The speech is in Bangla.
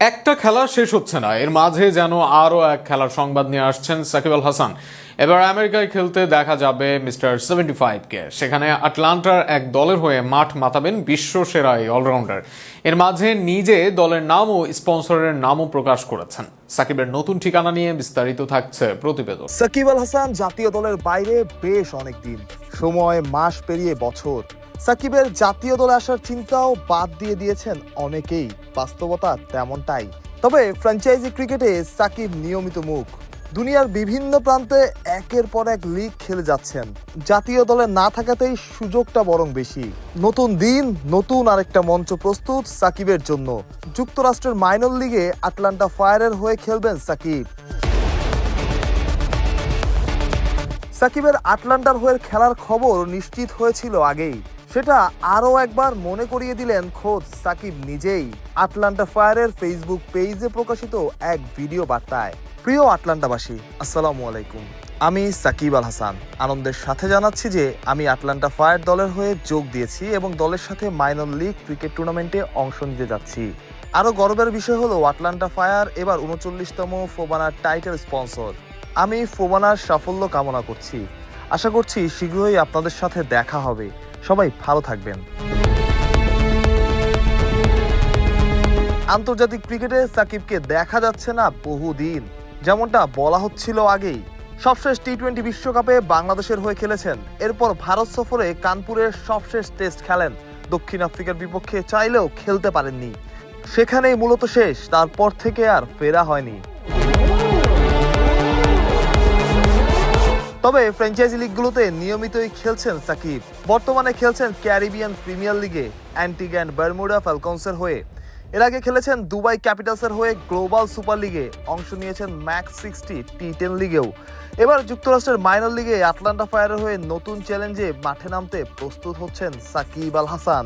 একটা খেলা শেষ হচ্ছে না। এর মাঝে যেন আরও এক খেলার সংবাদ নিয়ে আসছেন সাকিব আল হাসান। এবার আমেরিকায় খেলতে দেখা যাবে মিস্টার সেভেন্টি ফাইভকে। সেখানে আটলান্টার এক দলের হয়ে মাঠ মাতাবেন বিশ্ব সেরা এই অলরাউন্ডার। এর মাঝে নিজে দলের নাম ও স্পন্সরের নামও প্রকাশ করেছেন। সাকিবের নতুন ঠিকানা নিয়ে বিস্তারিত থাকছে প্রতিবেদন। সাকিব আল হাসান জাতীয় দলের বাইরে বেশ অনেক দিন সময় মাস পেরিয়ে বছর। সাকিবের জাতীয় দলে আসার চিন্তাও বাদ দিয়ে দিয়েছেন অনেকেই। বাস্তবতা তেমনটাই। তবে ফ্র্যাঞ্চাইজি ক্রিকেটে সাকিব নিয়মিত মুখ। দুনিয়ার বিভিন্ন প্রান্তে একের পর এক লিগ খেলে যাচ্ছেন। জাতীয় দলে না থাকাতেই সুযোগটা বরং বেশি। নতুন দিন, নতুন আরেকটা মঞ্চ প্রস্তুত সাকিবের জন্য। যুক্তরাষ্ট্রের মাইনর লিগে আটলান্টা ফায়ারের হয়ে খেলবেন সাকিব। সাকিবের আটলান্টার হয়ে খেলার খবর নিশ্চিত হয়েছিল আগেই। সেটা আরও একবার মনে করিয়ে দিলেন খোদ সাকিব নিজেই। আটলান্টা ফায়ারের ফেসবুক পেজে প্রকাশিত এক ভিডিও বার্তায়। প্রিয় আটলান্টাবাসী, আসসালামু আলাইকুম। আমি সাকিব আল হাসান। আনন্দের সাথে জানাচ্ছি যে, আমি আটলান্টা ফায়ার দলের হয়ে যোগ দিয়েছি এবং দলের সাথে মাইনর লিগ ক্রিকেট টুর্নামেন্টে অংশ নিতে যাচ্ছি। আরও গর্বের বিষয় হলো, আটলান্টা ফায়ার এবার উনচল্লিশতম ফোবানার টাইটেল স্পন্সর আমি ফোবানার সাফল্য কামনা করছি। আশা করছি শীঘ্রই আপনাদের সাথে দেখা হবে। সবাই ভালো থাকবেন। আন্তর্জাতিক ক্রিকেটে সাকিবকে দেখা যাচ্ছে না বহুদিন। যেমনটা বলা হচ্ছিল আগেই। সবশেষ টি টোয়েন্টি বিশ্বকাপে বাংলাদেশের হয়ে খেলেছেন। এরপর ভারত সফরে কানপুরের সবশেষ টেস্ট খেলেন। দক্ষিণ আফ্রিকার বিপক্ষে চাইলেও খেলতে পারেননি। সেখানেই মূলত শেষ, তারপর থেকে আর ফেরা হয়নি। তবে ফ্র্যাঞ্চাইজি লিগগুলোতে নিয়মিতই খেলছেন সাকিব। বর্তমানে খেলছেন ক্যারিবিয়ান প্রিমিয়ার লিগে অ্যান্টিগ অ্যান্ড বারমুডা ফ্যালকনসের হয়ে। এর আগে খেলেছেন দুবাই ক্যাপিটালসের হয়ে গ্লোবাল সুপার লিগে অংশ নিয়েছেন ম্যাক্স সিক্সটি টি টেন লিগেও। এবার যুক্তরাষ্ট্রের মাইনর লিগে আটলান্টা ফায়ারের হয়ে নতুন চ্যালেঞ্জে মাঠে নামতে প্রস্তুত হচ্ছেন সাকিব আল হাসান।